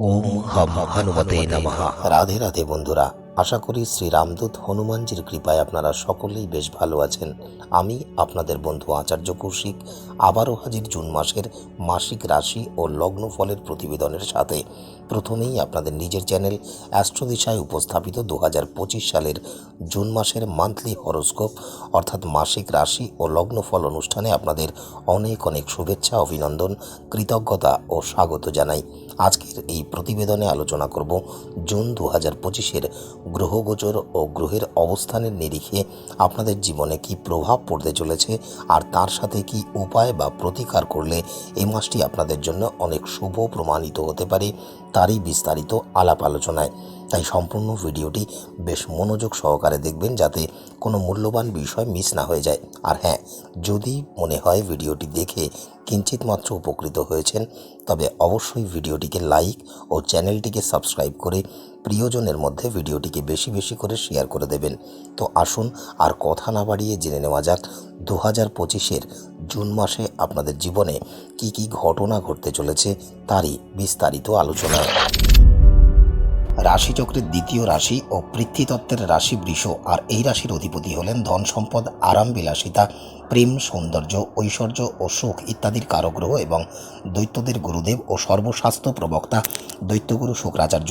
ওম হম হনুমতে নমঃ। রাধে রাধে বন্ধুরা আশা করি শ্রী রামদূত হনুমানজির কৃপায় আপনারা সকলেই বেশ ভালো আছেন। আমি আপনাদের বন্ধু আচার্য কৌশিক, আবারও হাজির জুন মাসের মাসিক রাশি ও লগ্ন ফলের প্রতিবেদনের সাথে। প্রথমেই আপনাদের নিজের চ্যানেল অ্যাস্ট্রোদিশায় উপস্থাপিত দু হাজার পঁচিশ সালের জুন মাসের মান্থলি হরোস্কোপ অর্থাৎ মাসিক রাশি ও লগ্নফল অনুষ্ঠানে আপনাদের অনেক অনেক শুভেচ্ছা, অভিনন্দন, কৃতজ্ঞতা ও স্বাগত জানাই। আজকের এই প্রতিবেদনে আলোচনা করব জুন দু হাজার পঁচিশের গ্রহগোচর ও গ্রহের অবস্থানের নিরিখে আপনাদের জীবনে কি প্রভাব পড়তে চলেছে আর তার সাথে কি উপায় বা প্রতিকার করলে এই মাসটি আপনাদের জন্য অনেক শুভ প্রমাণিত হতে পারে, তারই বিস্তারিত আলাপ আলোচনায়। তাই সম্পূর্ণ ভিডিওটি বেশ মনোযোগ সহকারে দেখবেন যাতে কোনো মূল্যবান বিষয় মিস না হয়ে যায়। আর হ্যাঁ যদি মনে হয় ভিডিওটি দেখে কিঞ্চিত মাত্র উপকৃত হয়েছেন, তবে অবশ্যই ভিডিওটিকে লাইক ও চ্যানেলটিকে সাবস্ক্রাইব করে প্রিয়জনের মধ্যে ভিডিওটিকে বেশি বেশি করে শেয়ার করে দেবেন। তো আসুন আর কথা না বাড়িয়ে জেনে নেওয়া যাক দু হাজার পঁচিশের জুন মাসে আপনাদের জীবনে কি কি ঘটনা ঘটতে চলেছে, তারই বিস্তারিত আলোচনা। রাশিচক্রের দ্বিতীয় রাশি ও পৃথ্বীতত্ত্বের রাশি বৃষ আর এই রাশির অধিপতি হলেন ধন সম্পদ আরাম বিলাসিতা প্রেম, সৌন্দর্য, ঐশ্বর্য ও সুখ ইত্যাদির কারগ্রহ এবং দৈত্যদের গুরুদেব ও সর্বস্বাস্থ্য প্রবক্তা, দৈত্যগুরু শুক্রাচার্য।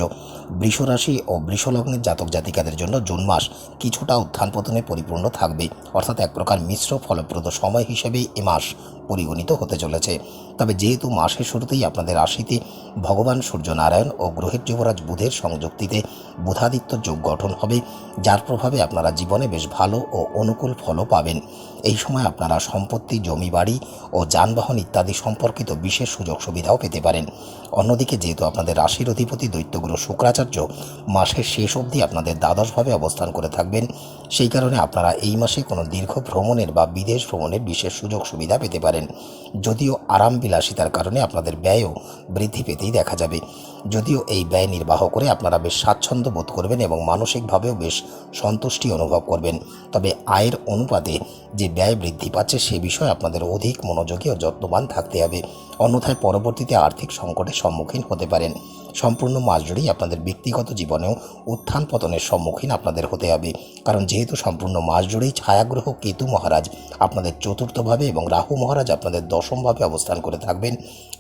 বৃষ রাশি ও বৃষলগ্নের জাতক জাতিকাদের জন্য জুন মাস কিছুটা উত্থান পতনে পরিপূর্ণ থাকবে। অর্থাৎ এক প্রকার মিশ্র ফলপ্রদ সময় হিসেবেই এ মাস পরিগণিত হতে চলেছে। তবে যেহেতু মাসের শুরুতেই আপনাদের রাশিতে ভগবান সূর্যনারায়ণ ও গ্রহের যুবরাজ বুধের সংযুক্তিতে বুধাদিত্য যোগ গঠন হবে, যার প্রভাবে আপনারা জীবনে বেশ ভালো ও অনুকূল ফলও পাবেন। এই সময় আপনারা সম্পত্তি জমি বাড়ি ও যানবাহন ইত্যাদি সম্পর্কিত বিশেষ সুযোগ সুবিধাও পেতে পারেন। অন্যদিকে যেহেতু আপনাদের রাশির অধিপতি দৈত্যগুরু শুক্রাচার্য মাসের শেষ অবধি আপনাদের দ্বাদশভাবে অবস্থান করে থাকবেন, সেই কারণে আপনারা এই মাসে কোনো দীর্ঘ ভ্রমণের বা বিদেশ ভ্রমণের বিশেষ সুযোগ সুবিধা পেতে পারেন। যদিও আরাম বিলাসিতার কারণে আপনাদের ব্যয়ও বৃদ্ধি পেতেই দেখা যাবে। যদিও এই ব্যয় নির্বাহ করে আপনারা বেশ স্বাচ্ছন্দ্য বোধ করবেন এবং মানসিকভাবেও বেশ সন্তুষ্টি অনুভব করবেন। তবে আয়ের অনুপাতে যে ব্যয় বৃদ্ধি পাচ্ছে সে বিষয়ে আপনাদের অধিক মনোযোগী ও যত্নবান থাকতে হবে। অন্যথায় পরবর্তীতে আর্থিক সংকটের সম্মুখীন হতে পারেন। সম্পূর্ণ মাস জুড়েই আপনাদের ব্যক্তিগত জীবনেও উত্থান পতনের সম্মুখীন আপনাদের হতে হবে। কারণ যেহেতু সম্পূর্ণ মাস জুড়েই ছায়াগ্রহ কেতু মহারাজ আপনাদের চতুর্থভাবে এবং রাহু মহারাজ আপনাদের দশমভাবে অবস্থান করে থাকবেন,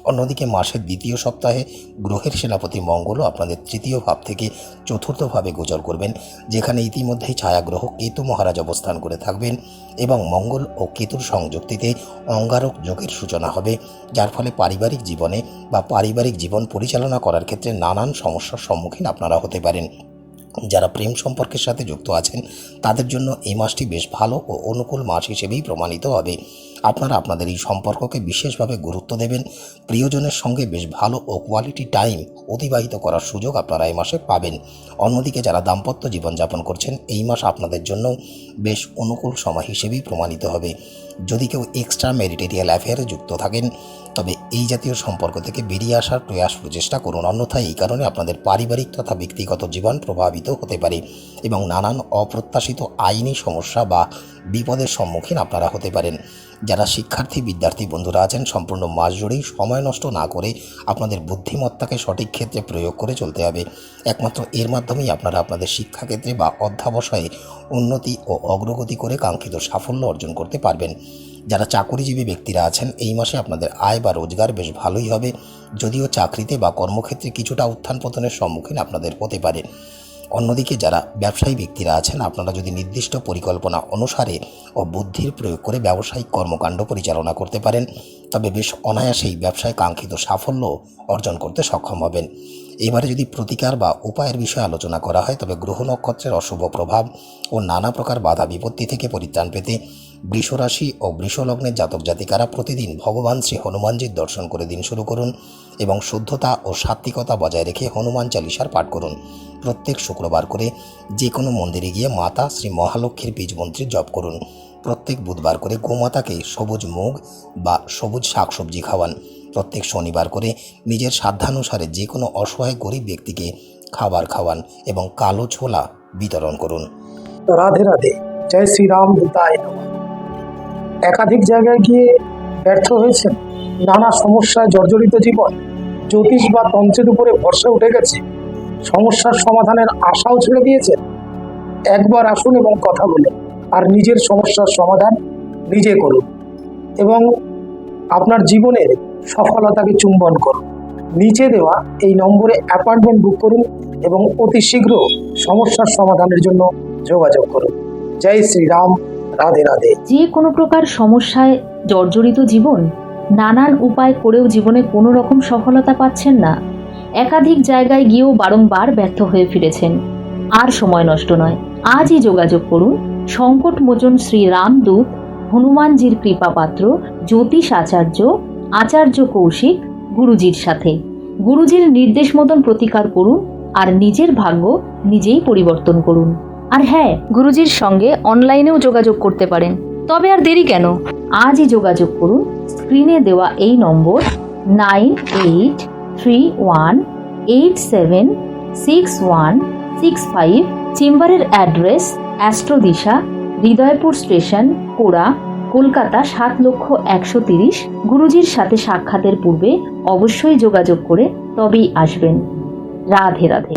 অন্যদিকে মাসের দ্বিতীয় সপ্তাহে গ্রহের সেনাপতি মঙ্গলও আপনাদের তৃতীয় ভাব থেকে চতুর্থভাবে গোচর করবেন, যেখানে ইতিমধ্যেই ছায়াগ্রহ কেতু মহারাজ অবস্থান করে থাকবেন এবং মঙ্গল ও কেতুর সংযুক্তিতে অঙ্গারক যোগের সূচনা হবে, যার ফলে পারিবারিক জীবনে বা পারিবারিক জীবন পরিচালনা করার ক্ষেত্রে নানান সমস্যার সম্মুখীন আপনারা হতে পারেন। যারা প্রেম সম্পর্কের সাথে যুক্ত আছেন, তাদের জন্য এই মাসটি বেশ ভালো ও অনুকূল মাস হিসেবেই প্রমাণিত হবে। আপনারা আপনাদের এই সম্পর্ককে বিশেষভাবে গুরুত্ব দেবেন। প্রিয়জনের সঙ্গে বেশ ভালো ও কোয়ালিটি টাইম অতিবাহিত করার সুযোগ আপনারা এই মাসে পাবেন। অন্যদিকে যারা দাম্পত্য জীবনযাপন করছেন, এই মাস আপনাদের জন্য বেশ অনুকূল সময় হিসেবেই প্রমাণিত হবে। যদি কেউ এক্সট্রা ম্যারিটেরিয়াল অ্যাফেয়ারে যুক্ত থাকেন, তবে এই জাতীয় সম্পর্ক থেকে বেরিয়ে আসার প্রয়াস প্রচেষ্টা করুন। অন্যথায় এই কারণে আপনাদের পারিবারিক তথা ব্যক্তিগত জীবন প্রভাবিত হতে পারে এবং নানান অপ্রত্যাশিত আইনি সমস্যা বা বিপদের সম্মুখীন আপনারা হতে পারেন। যারা শিক্ষার্থী, বিদ্যার্থী বন্ধুরা আছেন, সম্পূর্ণ মাস জুড়েই সময় নষ্ট না করে আপনাদের বুদ্ধিমত্তাকে সঠিক ক্ষেত্রে প্রয়োগ করে চলতে হবে। একমাত্র এর মাধ্যমেই আপনারা আপনাদের শিক্ষাক্ষেত্রে বা অধ্যাবসায়ে উন্নতি ও অগ্রগতি করে কাঙ্ক্ষিত সাফল্য অর্জন করতে পারবেন। যারা চাকরিজীবী ব্যক্তিরা আছেন, এই মাসে আপনাদের আয় বা রোজগার বেশ ভালোই হবে। যদিও চাকরিতে বা কর্মক্ষেত্রে কিছুটা উত্থান পতনের সম্মুখীন আপনাদের হতে পারে। অন্যদিকে যারা ব্যবসায়ী ব্যক্তিরা আছেন, আপনারা যদি নির্দিষ্ট পরিকল্পনা অনুসারে ও বুদ্ধির প্রয়োগ করে ব্যবসায়িক কর্মকাণ্ড পরিচালনা করতে পারেন, তবে বেশ অনায়াসেই ব্যবসায় কাঙ্ক্ষিত সাফল্য অর্জন করতে সক্ষম হবেন। এবারে যদি প্রতিকার বা উপায়ের বিষয়ে আলোচনা করা হয়, তবে গ্রহ নক্ষত্রের অশুভ প্রভাব ও নানা প্রকার বাধা বিপত্তি থেকে পরিত্রাণ পেতে বৃষরাশি ও বৃষলগ্নের জাতক জাতিকারা প্রতিদিন ভগবান শ্রী হনুমানজির দর্শন করে দিন শুরু করুন এবং শুদ্ধতা ও সাত্বিকতা বজায় রেখে হনুমান চালিসার পাঠ করুন। প্রত্যেক শুক্রবার করে যে কোনো মন্দিরে গিয়ে মাতা শ্রী মহালক্ষ্মীর বীজ মন্ত্রী জপ করুন। প্রত্যেক বুধবার করে গোমাতাকে সবুজ মুগ বা সবুজ শাকসবজি খাওয়ান। প্রত্যেক শনিবার করে নিজের সাধ্যানুসারে যে কোনো অসহায় গরিব ব্যক্তিকে খাবার খাওয়ান এবং কালো ছোলা বিতরণ করুন। রাধে রাধে। জয় শ্রীরাম নমঃ। একাধিক জায়গায় গিয়ে ব্যর্থ হয়েছেন। নানা সমস্যায় জর্জরিত জীবন, জ্যোতিষ বা তন্ত্রের উপরে ভরসা উঠে গেছে। সমস্যার সমাধানের আশাও ছেড়ে দিয়েছেন একবার আসুন এবং কথা বলুন, আর নিজের সমস্যার সমাধান নিজে করুন এবং আপনার জীবনের সফলতাকে চুম্বন করুন। নিচে দেওয়া এই নম্বরে অ্যাপয়েন্টমেন্ট বুক করুন এবং অতি শীঘ্র সমস্যার সমাধানের জন্য যোগাযোগ করুন। জয় শ্রীরাম। রাধে রাধে। যে কোনো প্রকার সমস্যায় জর্জরিত জীবন, নানান উপায় করেও জীবনে কোনো রকম সফলতা পাচ্ছেন না। একাধিক জায়গায় গিয়েও বারংবার ব্যর্থ হয়ে ফিরেছেন। আর সময় নষ্ট নয়। আজই যোগাযোগ করুন। সংকটমোচন শ্রী রামদূত হনুমানজির কৃপাপাত্র, জ্যোতিষ আচার্য আচার্য কৌশিক, গুরুজির সাথে। গুরুজির নির্দেশ মতন প্রতিকার করুন আর নিজের ভাগ্য নিজেই পরিবর্তন করুন। আর হ্যাঁ গুরুজির সঙ্গে অনলাইনেও যোগাযোগ করতে পারেন। তবে আর দেরি কেন? আজই যোগাযোগ করুন। স্ক্রিনে দেওয়া এই নম্বর nine eight three one eight seven six one six five চেম্বারের অ্যাড্রেস অ্যাস্ট্রোদিশা, হৃদয়পুর স্টেশন, কোড়া, কলকাতা সাত লক্ষ একশো তিরিশ। গুরুজির সাথে সাক্ষাতের পূর্বে অবশ্যই যোগাযোগ করে তবেই আসবেন। রাধে রাধে।